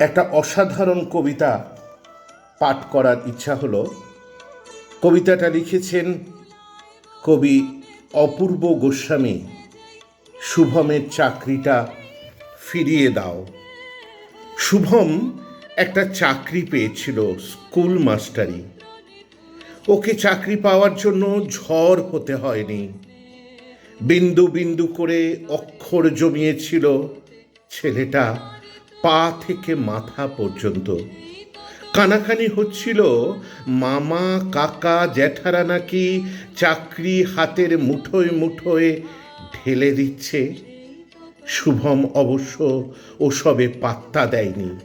একটা অসাধারণ কবিতা পাঠ করার ইচ্ছা হলো। কবিতাটা লিখেছেন কবি অপূর্ব গোস্বামী। শুভমের চাকরিটা ফিরিয়ে দাও। শুভম একটা চাকরি পেয়েছিল স্কুল মাস্টারি। ওকে চাকরি পাওয়ার জন্য ঝড় হতে হয়নি। বিন্দু বিন্দু করে অক্ষর জমিয়েছিল ছেলেটা। পা থেকে মাথা পর্যন্ত। কানাকানি হচ্ছিল, মামা, কাকা, জ্যাঠারা নাকি চাকরি হাতের মুঠোয় মুঠোয় ঢেলে দিচ্ছে। শুভম অবশ্য ওসবে পাত্তা দেয়নি।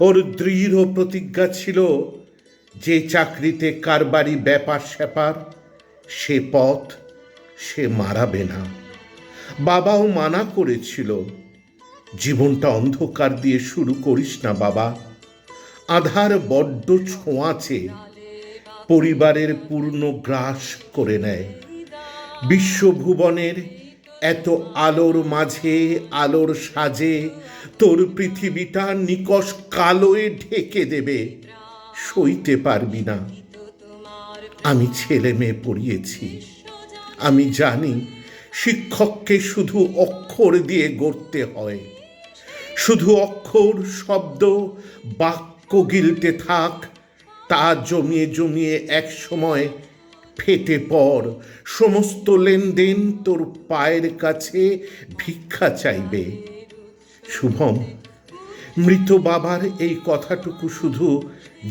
ওর দৃঢ় প্রতিজ্ঞা ছিল যে চাকরিতে কারবারি ব্যাপার স্যাপার, সে পথ সে মারাবে না। বাবাও মানা করেছিল জীবনটা অন্ধকার দিয়ে শুরু করিস না বাবা। আধার বড্ড ছোঁয়াচে পরিবারের পূর্ণ গ্রাস করে নেয়। বিশ্বভুবনের এত আলোর মাঝে, আলোর সাজে, তোর পৃথিবীটা নিকষ কালোয় ঢেকে দেবে। সইতে পারবি না। আমি ছেলে মেয়ে পড়িয়েছি। আমি জানি শিক্ষককে শুধু অক্ষর দিয়ে গড়তে হয়। শুধু অক্ষর, শব্দ, বাক্য গিলতে থাক, তা জমিয়ে জমিয়ে এক সময় ফেটে পড়। সমস্ত লেনদেন তোর পায়ের কাছে ভিক্ষা চাইবে। শুভম, মৃত বাবার এই কথাটুকু শুধু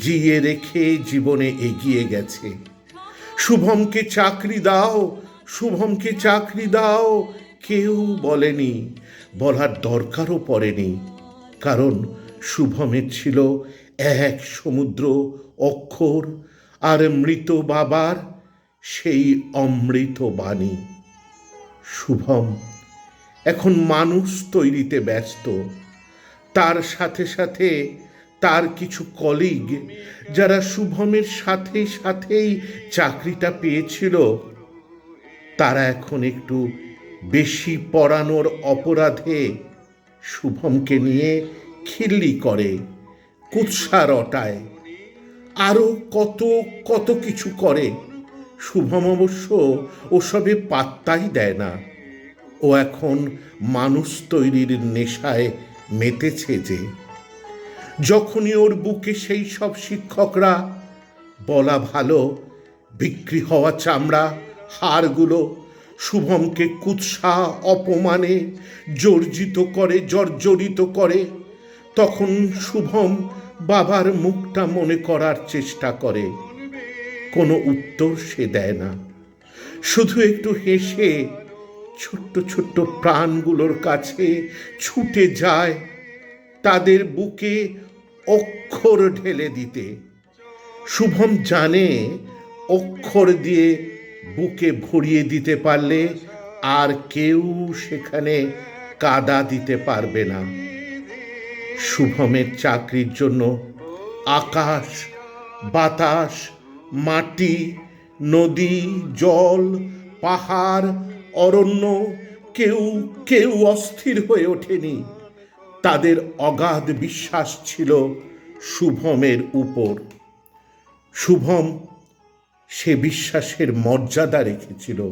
জিয়ে রেখে জীবনে এগিয়ে গেছে। শুভমকে চাকরি দাও, শুভমকে চাকরি দাও কেউ বলেনি, বলার দরকারও পড়েনি। কারণ শুভমের ছিল এক সমুদ্র অক্ষর আর মৃত বাবার সেই অমৃত বাণী। শুভম এখন মানুষ তৈরিতে ব্যস্ত। তার সাথে সাথে তার কিছু কলিগ যারা শুভমের সাথে সাথেই চাকরিটা পেয়েছিল, তারা এখন একটু বেশি পড়ানোর অপরাধে শুভমকে নিয়ে খিল্লি করে কুৎসা রটায়। আরও কত কত কিছু করে। শুভম অবশ্য ওসবে পাত্তাই দেয় না। ও এখন মানুষ তৈরির নেশায় মেতেছে যে। যখনই ওর বুকে সেই সব শিক্ষকরা, বলা ভালো, বিক্রি হওয়া চামড়া, হাড়গুলো শুভমকে কুৎসা, অপমানে, জর্জিত করে, জর্জরিত করে। তখন শুভম বাবার মুখটা মনে করার চেষ্টা করে। কোনো উত্তর সে দেয় না। শুধু একটু হেসে ছোট্ট ছোট্ট প্রাণগুলোর কাছে ছুটে যায় তাদের বুকে অক্ষর ঢেলে দিতে। শুভম জানে অক্ষর দিয়ে বুকে ভরিয়ে দিতে পারলে আর কেউ সেখানে কাদা দিতে পারবে না। শুভমের চাকরির জন্য আকাশ, বাতাস, মাটি, নদী, জল, পাহাড়, অরণ্য কেউ কেউ অস্থির হয়ে ওঠেনি। তাদের অগাধ বিশ্বাস ছিল শুভমের উপর। শুভম সে বিশ্বাসের মর্যাদা রেখেছিল।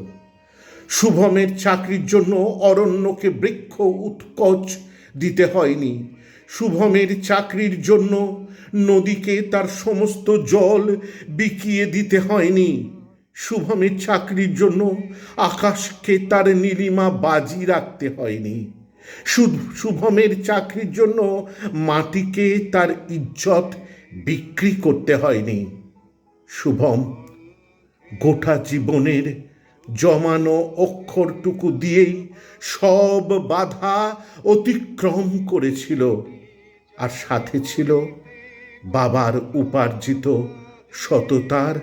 শুভমের চাকরির জন্য অরণ্যকে বৃক্ষ উৎকচ দিতে হয়নি। শুভমের চাকরির জন্য নদীকে তার সমস্ত জল বিকিয়ে দিতে হয়নি। শুভমের চাকরির জন্য আকাশকে তার নীলিমা বাজি রাখতে হয়নি। শুভমের চাকরির জন্য মাটিকে তার ইজ্জত বিক্রি করতে হয়নি। শুভম গোটা জীবনের জমানো অক্ষরটুকু দিয়েই সব বাধা অতিক্রম করেছিল। আর সাথে ছিল বাবার উপার্জিত সততার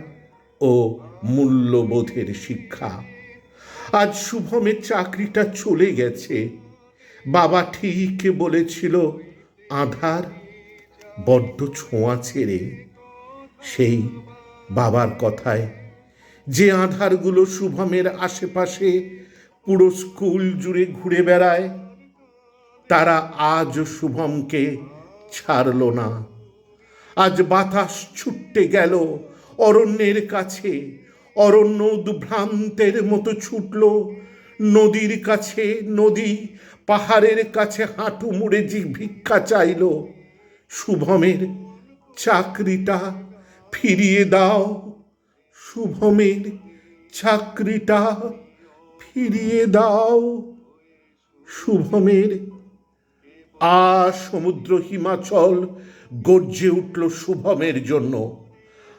ও মূল্যবোধের শিক্ষা। আজ শুভমের চাকরিটা চলে গেছে। বাবা ঠিক বলেছিল, আধার বড্ড ছোঁয়া ছেড়ে। সেই বাবার কথায় যে আধারগুলো শুভমের আশেপাশে পুরো স্কুল জুড়ে ঘুরে বেড়ায়, তারা আজ শুভমকে ছাড়ল না। আজ বাতাস ছুটতে গেল, অরণ্যের কাছে, অরণ্য দুভ্রান্তের মতো ছুটল, নদীর কাছে, নদী পাহাড়ের কাছে হাঁটু মুড়ে জি ভিক্ষা চাইল। শুভমের চাকরিটা ফিরিয়ে দাও শুভমের চাকরিটা ফিরিয়ে দাও। শুভমের, আ সমুদ্র হিমাচল গর্জে উঠল শুভমের জন্য।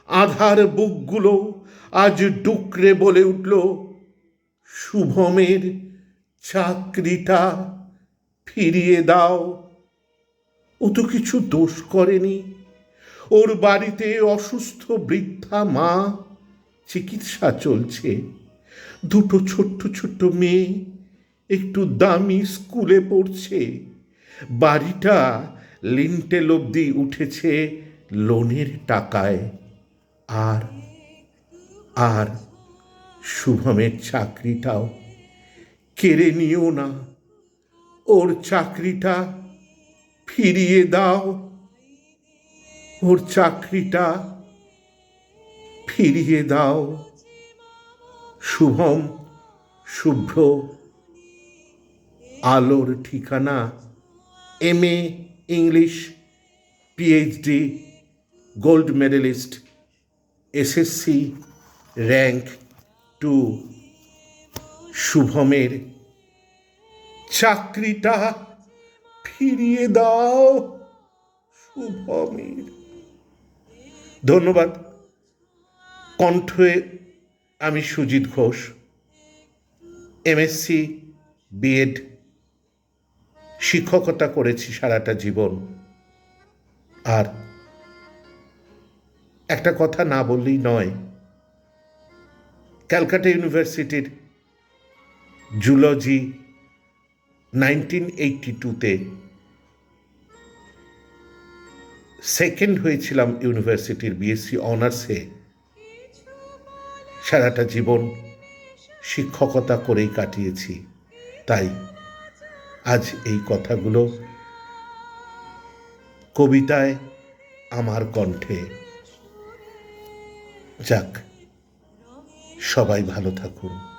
আধার বুকগুলো আজ ডুকরে বলে উঠল, শুভমের চাকরিটা ফিরিয়ে দাও। ও তো কিছু দোষ করেনি। ওর বাড়িতে অসুস্থ বৃদ্ধা মা চিকিৎসা চলছে। দুটো ছোট্ট ছোট্ট মেয়ে একটু দামি স্কুলে পড়ছে। বাড়িটা লিন্টেল অব্দি উঠেছে লোনের টাকায়। আর আর শুভমের চাকরিটাও কেড়ে নিও না। ওর চাকরিটা ফিরিয়ে দাও। ওর চাকরিটা ফিরিয়ে দাও। শুভম, শুভ্র, আলোর ঠিকানা, M A English, PhD, gold medalist, SSC, rank two. শুভমের চাকরিটা ফিরিয়ে দাও, শুভমের। ধন্যবাদ। কণ্ঠে আমি সুজিত ঘোষ এমএসসি বিএড শিক্ষকতা করেছি সারাটা জীবন। আর একটা কথা না বললেই নয়, ক্যালকাটা ইউনিভার্সিটির জুলজি নাইনটিন এইটটি টুতে সেকেন্ড হয়েছিলাম ইউনিভার্সিটির বিএসসি অনার্সে সারাটা জীবন শিক্ষকতা করেই কাটিয়েছি। তাই আজ এই কথাগুলো কবিতায় আমার কণ্ঠে। যাক, সবাই ভালো থাকুন।